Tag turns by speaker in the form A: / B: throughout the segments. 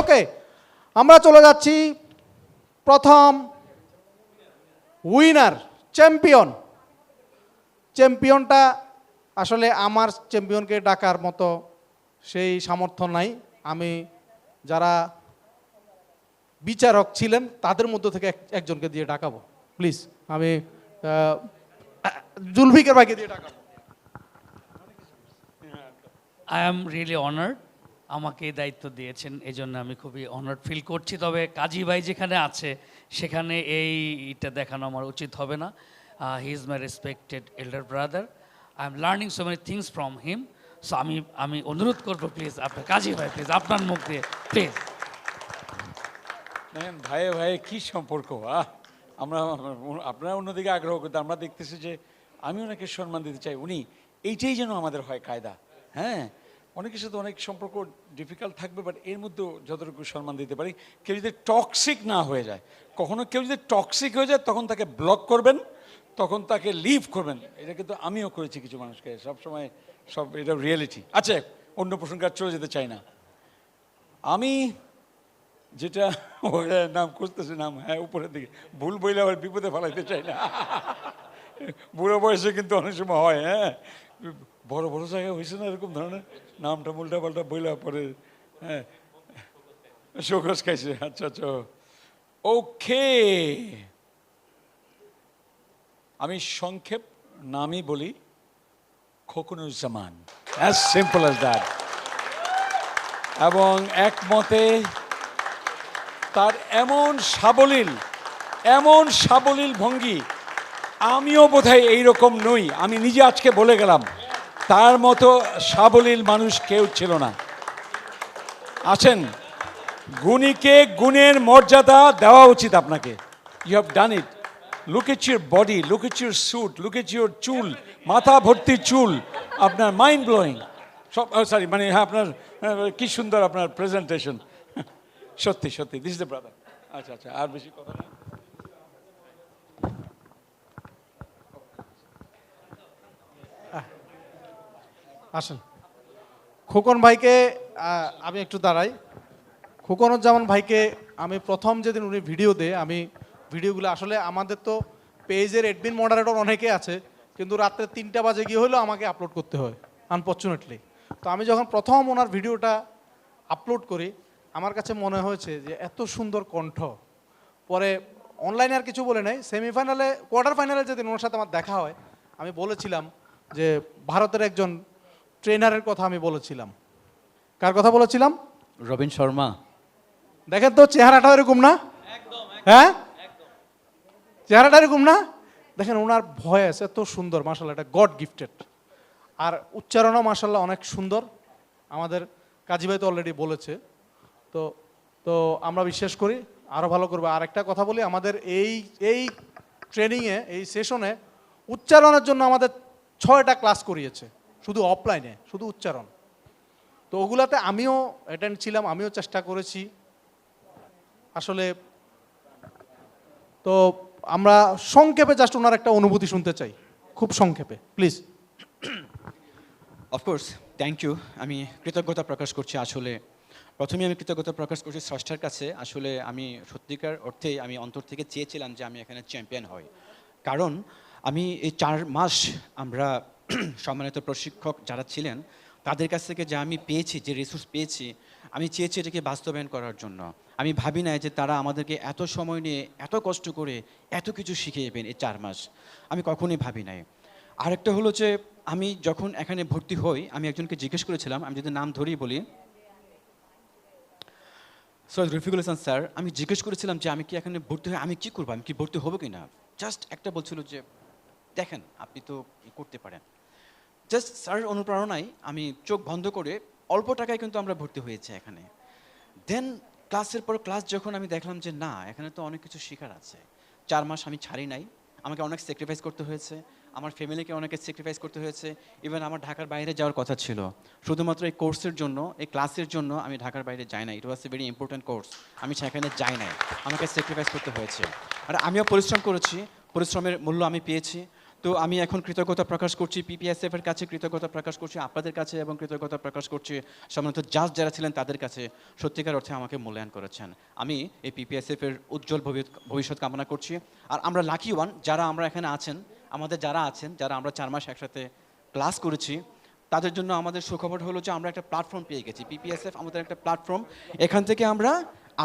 A: ওকে, আমরা চলে যাচ্ছি প্রথম উইনার চ্যাম্পিয়ন চ্যাম্পিয়নটা আসলে আমার চ্যাম্পিয়নকে ডাকার মতো সেই সামর্থ্য নাই। আমি যারা বিচারক ছিলেন, তাদের মধ্য থেকে একজনকে দিয়ে ডাকাবো। প্লিজ আমি জুলফিকার ভাইকে দিয়ে ডাকাবো।
B: আই এম রিয়েলি অনার্ড আমাকে এই দায়িত্ব দিয়েছেন এই জন্য আমি খুবই অনার্ড ফিল করছি। তবে কাজী ভাই যেখানে আছে, সেখানে এইটা দেখানো আমার উচিত হবে না। He is my respected elder brother I am learning so many things from him so আমি আমি অনুরোধ করব প্লিজ আপনার, কাজী ভাই প্লিজ আপনার মুখ দিয়ে প্লিজ
C: ভাইয়ে ভাইয়ে কি সম্পর্ক আমরা, আপনারা অন্যদিকে আগ্রহ করতে, আমরা দেখতেছি যে, আমি ওনাকে সম্মান দিতে চাই। উনি, এইটাই যেন আমাদের হয় কায়দা হ্যাঁ? অনেকের সাথে অনেক সম্পর্ক ডিফিকাল্ট থাকবে বাট এর মধ্যেও যতটুকু সম্মান দিতে পারি, কেউ যদি টক্সিক না হয়ে যায়, কখনো কেউ যদি টক্সিক হয়ে যায়, তখন তাকে ব্লক করবেন, তখন তাকে লিভ করবেন। এটা কিন্তু আমিও করেছি কিছু মানুষকে, সবসময় সব এটা রিয়েলিটি আচ্ছা অন্য প্রসঙ্গে আর চলে যেতে চাই না। আমি যেটা নাম খুঁজতেছে, নাম হ্যাঁ উপরের দিকে। ভুল বইলে আবার বিপদে ফেলাইতে চাই না। বুড়ো বয়সে কিন্তু অনেক সময় হয় হ্যাঁ। বড় বড় জায়গা হয়েছে না এরকম ধরনের? নামটা উল্টা পাল্টা বইলা পরে হ্যাঁ। শোকস খাইছে আচ্ছা আচ্ছা। ওকে। আমি সংক্ষেপ নামই বলি, Khokonuzzaman. As simple as that এবং একমতে তার এমন সাবলীল এমন সাবলীল ভঙ্গি আমিও বোধহয় এইরকম নই। আমি নিজে আজকে বলে গেলাম তার মতো সাবলীল মানুষ কেউ ছিল না। আছেন গুণীকে গুণের মর্যাদা দেওয়া উচিত আপনাকে। You have done it look your body look your suit look your চুল মাথা ভর্তি চুল আপনার মাইন্ড ব্লোয়িং সব সরি মানে হ্যাঁ আপনার আহ, কি সুন্দর আপনার প্রেজেন্টেশন সত্যি সত্যি দিস দ্য ব্রাদার আচ্ছা আচ্ছা আর বেশি কথা
A: আসেন। খোকন ভাইকে আমি একটু দাঁড়াই। খোকনুজ্জামান ভাইকে আমি প্রথম যেদিন উনি ভিডিও দেয়, আমি ভিডিওগুলো আসলে আমাদের তো পেজের এডমিন মডারেটর অনেকে আছে, কিন্তু রাত্রে তিনটা বাজে গিয়ে হলেও আমাকে আপলোড করতে হয় আনফর্চুনেটলি তো আমি যখন প্রথম ওনার ভিডিওটা আপলোড করি, আমার কাছে মনে হয়েছে যে এত সুন্দর কণ্ঠ। পরে অনলাইনে আর কিছু বলে নাই সেমিফাইনালে কোয়ার্টার ফাইনালে যেদিন ওনার সাথে আমার দেখা হয়, আমি বলেছিলাম যে ভারতের একজন ট্রেনারের কথা আমি বলেছিলাম। কার কথা বলেছিলাম?
D: রবিন শর্মা।
A: দেখেন তো চেহারাটা এরকম না? হ্যাঁ? চেহারাটা এরকম না? দেখেন ওনার ভয়েস এত সুন্দর মাসাল্লাহ এটা গড গিফটেড। আর উচ্চারণও মাসাল্লাহ অনেক সুন্দর। আমাদের কাজী ভাই তো অলরেডি বলেছে। তো তো আমরা বিশ্বাস করি আরও ভালো করবে। আর একটা কথা বলি আমাদের এই এই ট্রেনিংয়ে এই সেশনে উচ্চারণের জন্য আমাদের ছয়টা ক্লাস করিয়েছে। শুধু অফলাইনে শুধু উচ্চারণ। তো ওগুলাতে আমিও অ্যাটেন্ড ছিলাম, আমিও চেষ্টা করেছি। আসলে তো আমরা সংক্ষেপে জাস্ট ওনার একটা অনুভূতি শুনতে চাই। খুব সংক্ষেপে প্লিজ
D: অফকোর্স থ্যাংক ইউ আমি কৃতজ্ঞতা প্রকাশ করছি আসলে। প্রথমে আমি কৃতজ্ঞতা প্রকাশ করছি স্রষ্টার কাছে। আসলে আমি সত্যিকার অর্থে আমি অন্তর থেকে চেয়েছিলাম যে আমি এখানে চ্যাম্পিয়ন হই। কারণ আমি এই চার মাস আমরা সম্মানিত প্রশিক্ষক যারা ছিলেন, তাদের কাছ থেকে যা আমি পেয়েছি, যে রিসোর্স পেয়েছি, আমি চেয়েছি এটাকে বাস্তবায়ন করার জন্য। আমি ভাবি না যে তারা আমাদেরকে এত সময় নিয়ে এত কষ্ট করে এত কিছু শিখিয়েবেন এই চার মাস। আমি কখনোই ভাবি নাই। আরেকটা হলো যে আমি যখন এখানে ভর্তি হই, আমি একজনকে জিজ্ঞেস করেছিলাম, আমি যদি নাম ধরেই বলি, সৈয়দ রফিকুল হাসান স্যার, আমি জিজ্ঞেস করেছিলাম যে আমি কি এখানে ভর্তি হয়ে আমি কী করব, আমি কি ভর্তি হব কি না জাস্ট একটা বলছিল যে, দেখেন, আপনি তো করতে পারেন। জাস্ট স্যারের অনুপ্রেরণায় আমি চোখ বন্ধ করে অল্প টাকায় কিন্তু আমরা ভর্তি হয়েছি এখানে। দেন ক্লাসের পর ক্লাস যখন আমি দেখলাম যে না, এখানে তো অনেক কিছু শেখার আছে। চার মাস আমি ছাড়ি নাই। আমাকে অনেক স্যাক্রিফাইস করতে হয়েছে। আমার ফ্যামিলিকে অনেকে স্যাক্রিফাইস করতে হয়েছে। ইভেন আমার ঢাকার বাইরে যাওয়ার কথা ছিল। শুধুমাত্র এই কোর্সের জন্য, এই ক্লাসের জন্য আমি ঢাকার বাইরে যাই না it was a very important course আমি সেখানে যাই নাই। আমাকে স্যাক্রিফাইস করতে হয়েছে। আর আমিও পরিশ্রম করেছি। পরিশ্রমের মূল্য আমি পেয়েছি। তো আমি এখন কৃতজ্ঞতা প্রকাশ করছি পিপিএসএফ এর কাছে কৃতজ্ঞতা প্রকাশ করছি, আপনাদের কাছে এবং কৃতজ্ঞতা প্রকাশ করছি, সম্মানিত জাজ যারা ছিলেন তাদের কাছে। সত্যিকার অর্থে আমাকে মূল্যায়ন করেছেন। আমি এই পিপিএসএফ এর উজ্জ্বল ভবিষ্যৎ কামনা করছি। আর আমরা লাকি ওয়ান যারা আমরা এখানে আছেন, আমাদের যারা আছেন, যারা আমরা চার মাস একসাথে ক্লাস করেছি, তাদের জন্য আমাদের সুখবর হলো যে আমরা একটা প্ল্যাটফর্ম পেয়ে গেছি। পিপিএসএফ আমাদের একটা প্ল্যাটফর্ম এখান থেকে আমরা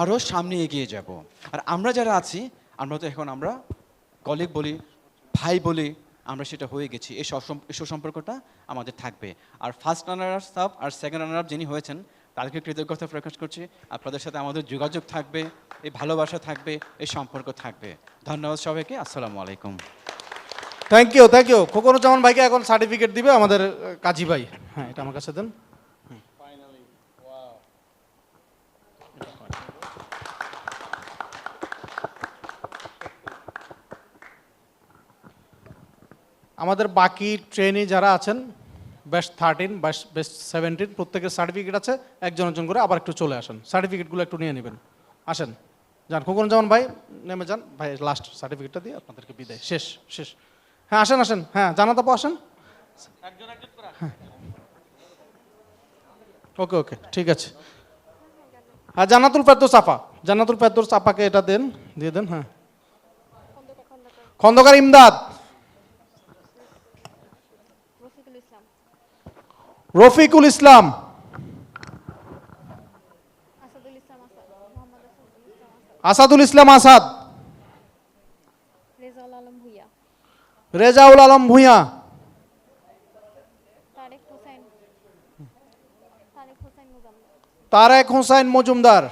D: আরও সামনে এগিয়ে যাব। আর আমরা যারা আছি, আমরা তো এখন আমরা কলিগ বলি, ভাই বলি আমরা সেটা হয়ে গেছি। এই সসম- এই সুসম্পর্কটা আমাদের থাকবে। আর ফার্স্ট রানার আপ আর সেকেন্ড রানার আপ যিনি হয়েছেন, তাদেরকে কৃতজ্ঞতা প্রকাশ করছি। আপনাদের সাথে আমাদের যোগাযোগ থাকবে, এই ভালোবাসা থাকবে, এই সম্পর্ক থাকবে। ধন্যবাদ সবাইকে। আসসালামু আলাইকুম।
A: Thank you thank you Khokonuzzaman ভাইকে এখন সার্টিফিকেট দিবে আমাদের কাজী ভাই। হ্যাঁ এটা আমার কাছে দেন। আমাদের বাকি ট্রেনে যারা আছেন বেস্ট থার্টিন বেস্ট সেভেন্টিন প্রত্যেকের সার্টিফিকেট আছে একজন একজন করে আবার একটু চলে আসেন। সার্টিফিকেটগুলো একটু নিয়ে নেবেন। আসেন। যান খোকনুজ্জামান ভাই নেমে যান। ভাই লাস্ট সার্টিফিকেটটা দিয়ে আপনাদেরকে বিদায়। শেষ শেষ। হ্যাঁ আসেন আসেন। হ্যাঁ জানাত আপু আসেন। ওকে ওকে ঠিক আছে। হ্যাঁ জান্নাতুল ফেরদৌস আপা জান্নাতুল ফেরদৌস আপাকে এটা দেন দিয়ে দেন হ্যাঁ। খন্দকার ইমদাদ
E: রফিকুল ইসলাম
A: রফিকুল ইসলাম।
E: আসাদুল ইসলাম আসাদ রেজাউল আলম ভুইয়া। তারেক
A: হোসাইন মজুমদার।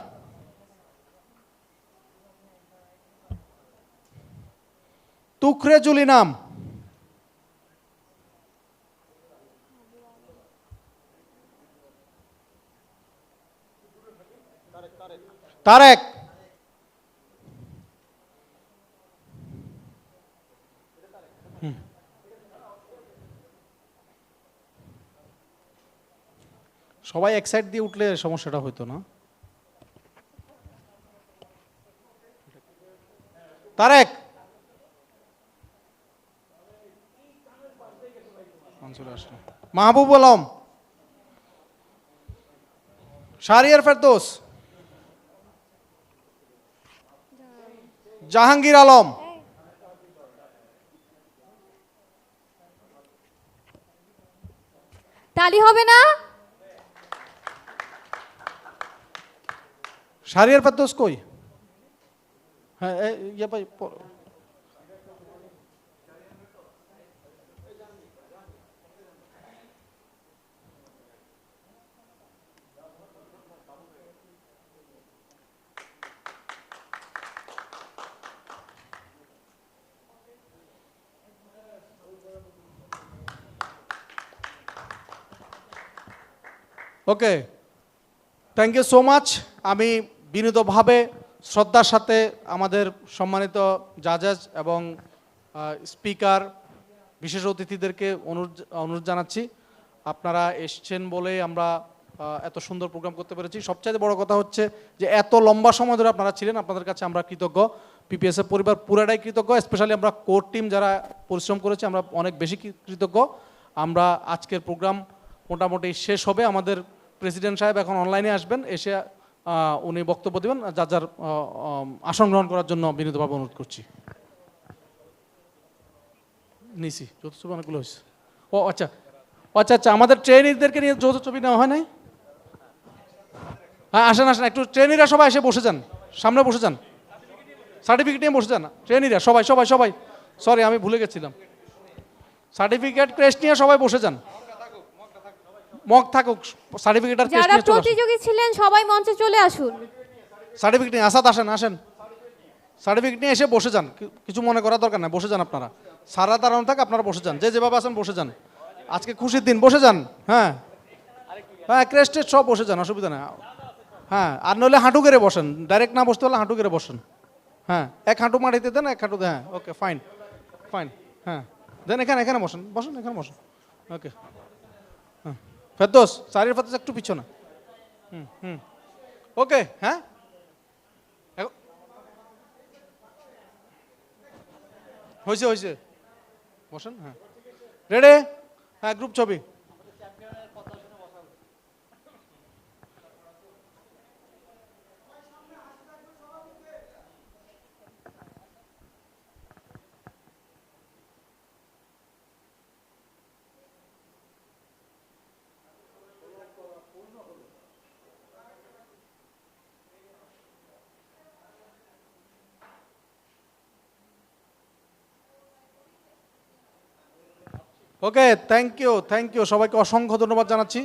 A: তুখরেজুল ইনাম। তারেক। সবাই এক সাইড দিয়ে উঠলে সমস্যাটা হতো না। তারেক। মাহবুব আলম। শারিয়ার ফেরদোস। জাহাঙ্গীর আলম।
E: তালি হবে না?
A: সারিয়ার ফেরদোস কই? হ্যাঁ ইয়ে ভাই okay thank you so much আমি বিনীতভাবে শ্রদ্ধার সাথে আমাদের সম্মানিত জাজাজ এবং স্পিকার বিশেষ অতিথিদেরকে অনুরোধ অনুরোধ জানাচ্ছি। আপনারা এসছেন বলে আমরা এত সুন্দর প্রোগ্রাম করতে পেরেছি। সবচাইতে বড় কথা হচ্ছে যে এত লম্বা সময় ধরে আপনারা ছিলেন, আপনাদের কাছে আমরা কৃতজ্ঞ। পিপিএসএফ পরিবার পুরাটাই কৃতজ্ঞ স্পেশালি আমরা কোর টিম যারা পরিশ্রম করেছে, আমরা অনেক বেশি কৃতজ্ঞ। আমরা আজকের প্রোগ্রাম মোটামুটি শেষ হবে। আমাদের প্রেসিডেন্ট সাহেব এখন অনলাইনে আসবেন, এসে উনি বক্তব্য দেবেন, যার যার আসন গ্রহণ করার জন্য বিনীতভাবে অনুরোধ করছি। নিছি যৌথ ছবি অনেকগুলো হয়েছে। ও আচ্ছা। আচ্ছা আচ্ছা আমাদের ট্রেনিরদেরকে নিয়ে যৌথ ছবি নেওয়া হয় নাই? হ্যাঁ আসেন আসেন, একটু ট্রেনিরা সবাই এসে বসে যান, সামনে বসে যান। সার্টিফিকেট নিয়ে বসে যান ট্রেনিরা সবাই সবাই সবাই। সরি আমি ভুলে গেছিলাম। সার্টিফিকেট ক্রেস্ট নিয়ে সবাই বসে যান। মগ থাকুক সার্টিফিকেট আর
E: যারা। প্রতিযোগী ছিলেন সবাই মঞ্চে চলে আসুন।
A: সার্টিফিকেট নিয়ে আসাদ আসেন আসেন। সার্টিফিকেট নিয়ে এসে বসে যান। কিছু মনে করার দরকার নাই বসে যান আপনারা। সারা দাঁড়ানো থাক আপনারা বসে যান। যে যেভাবে আসেন বসে যান। আজকে খুশির দিন বসে যান। হ্যাঁ। হ্যাঁ ক্রেস্টেড সব বসে যান অসুবিধা নেই। হ্যাঁ আর নইলে হাঁটু গেড়ে বসেন। ডাইরেক্ট না বসতে হলে হাঁটু গেড়ে বসেন। হ্যাঁ এক হাঁটু মাটিতে দেন এক হাঁটু হ্যাঁ ওকে ফাইন ফাইন হ্যাঁ। দেন এখানে এখানে বসেন বসেন এখানে বসেন। ওকে ফেরদোস সারির ফেরদোস একটু পিছনে। হুম হুম। ওকে হ্যাঁ? হয়েছে হয়েছে। বসেন হ্যাঁ। রেডে হ্যাঁ গ্রুপ ছবি। Okay thank you thank you সবাইকে অসংখ্য ধন্যবাদ জানাচ্ছি।